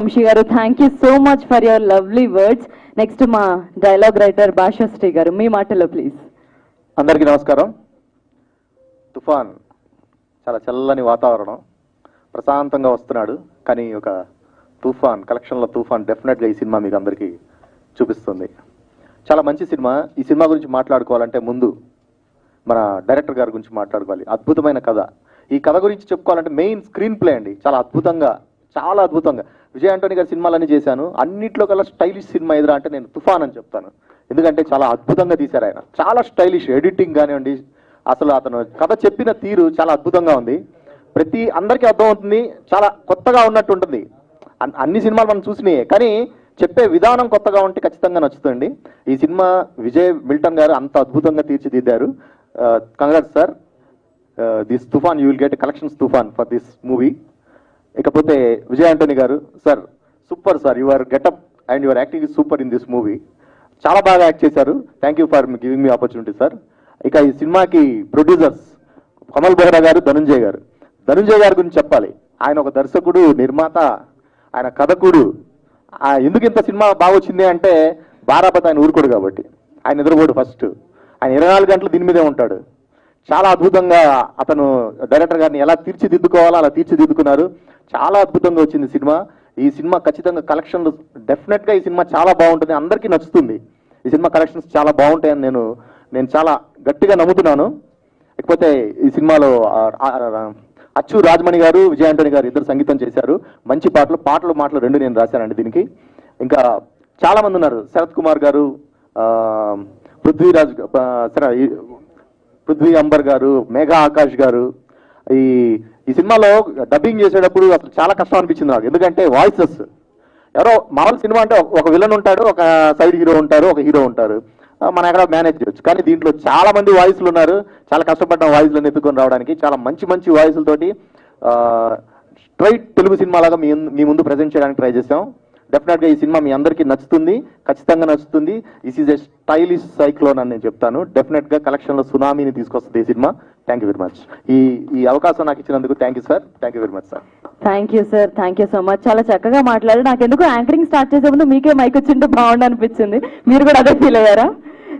Vamsi garu thank you so much for your lovely words next మా dialogue writer Bhashasri గారు మీ మాటలో please అందరికీ నమస్కారం. తుఫాన్ చాలా చల్లని వాతావరణం. ప్రశాంతంగా వస్తున్నాడు కానీ ఒక తుఫాన్ కలెక్షన్లో తుఫాన్ డెఫినెట్గా ఈ సినిమా మీకు అందరికీ చూపిస్తుంది. చాలా మంచి సినిమా. ఈ సినిమా గురించి మాట్లాడుకోవాలంటే ముందు మన డైరెక్టర్ గారి గురించి మాట్లాడుకోవాలి. అద్భుతమైన కథ. ఈ కథ గురించి చెప్పుకోవాలంటే మెయిన్ స్క్రీన్ ప్లే అండి. చాలా అద్భుతంగా చాలా అద్భుతంగా. విజయ్ అంటోని గారి సినిమాలన్నీ చేశాను. అన్నిట్లో కల్లా స్టైలిష్ సినిమా ఎదురా అంటే నేను తుఫాన్ అని చెప్తాను. ఎందుకంటే చాలా అద్భుతంగా తీశారు ఆయన. చాలా స్టైలిష్ ఎడిటింగ్ కానివ్వండి అసలు అతను కథ చెప్పిన తీరు చాలా అద్భుతంగా ఉంది. ప్రతి అందరికీ అర్థమవుతుంది చాలా కొత్తగా ఉన్నట్టు ఉంటుంది. అన్ని సినిమాలు మనం చూసినాయే. కానీ చెప్పే విధానం కొత్తగా ఉంటే ఖచ్చితంగా నచ్చుతుంది. ఈ సినిమా విజయ్ మిల్టన్ గారు అంత అద్భుతంగా తీర్చిదిద్దారు. Congrats sir this Toofan you will get collections Toofan for this movie ఇకపోతే Vijay Antony garu sir super sir your getup and your acting is super in this movie. చాలా బాగా యాక్ట్ చేశారు. Thank you for giving me opportunity sir. ఇక ఈ సినిమాకి producers Kamal Behra గారు ధనుంజయ్ గారు. ధనుంజయ్ గారి గురించి చెప్పాలి. ఆయన ఒక దర్శకుడు నిర్మాత ఆయన కథకుడు. ఎందుకు ఇంత సినిమా బాగా వచ్చింది అంటే బారాపతి ఆయన ఊరుకోడు కాబట్టి. ఆయన నిద్రపోడు ఫస్ట్. ఆయన ఇరవై నాలుగు గంటలు దీని మీదే ఉంటాడు. చాలా అద్భుతంగా అతను డైరెక్టర్ గారిని ఎలా తీర్చిదిద్దుకోవాలో అలా తీర్చిదిద్దుకున్నారు. చాలా అద్భుతంగా వచ్చింది సినిమా. ఈ సినిమా ఖచ్చితంగా కలెక్షన్ డెఫినెట్గా ఈ సినిమా చాలా బాగుంటుంది. అందరికీ నచ్చుతుంది. ఈ సినిమా కలెక్షన్స్ చాలా బాగుంటాయని నేను నేను చాలా గట్టిగా నమ్ముతున్నాను. లేకపోతే ఈ సినిమాలో అచ్చు రాజమణి గారు విజయ ఆంటోని గారు ఇద్దరు సంగీతం చేశారు. మంచి పాటలు పాటలు మాటలు రెండు నేను రాశానండి దీనికి. ఇంకా చాలామంది ఉన్నారు. శరత్ కుమార్ గారు పృథ్వీరాజ్ పృథ్వీ అంబర్ గారు మేఘా ఆకాష్ గారు ఈ ఈ సినిమాలో డబ్బింగ్ చేసేటప్పుడు అసలు చాలా కష్టం అనిపించింది నాకు. ఎందుకంటే వాయిసెస్ ఎవరో మామూలు సినిమా అంటే ఒక విలన్ ఉంటాడు ఒక సైడ్ హీరో ఉంటారు ఒక హీరో ఉంటారు. మనం ఎక్కడ మేనేజ్ చేయొచ్చు. కానీ దీంట్లో చాలా మంది వాయిస్లు ఉన్నారు. చాలా కష్టపడ్డ వాయిస్లను ఎత్తుకొని రావడానికి. చాలా మంచి మంచి వాయిస్లతోటి స్ట్రైట్ తెలుగు సినిమాలాగా మీ మీ ముందు ప్రజెంట్ చేయడానికి ట్రై చేసాం డెఫినెట్గా ఈ సినిమా మీ అందరికీ నచ్చుతుంది ఖచ్చితంగా నచ్చుతుంది. This is a stylish cyclone అని నేను చెప్తాను. డెఫినెట్గా కలెక్షన్లో సునామీని తీసుకొస్తుంది ఈ సినిమా. థ్యాంక్ యూ వెరీ మచ్ ఈ ఈ అవకాశం నాకు ఇచ్చినందుకు thank you sir thank you very much sir thank you sir thank you so much చాలా చక్కగా మాట్లాడారు. నాకు ఎందుకు యాంకరింగ్ స్టార్ట్ చేసే ముందు మీకే మైక్ వచ్చింటే బాగుండు అనిపించింది. మీరు కూడా అదే ఫీల్ అయ్యారా?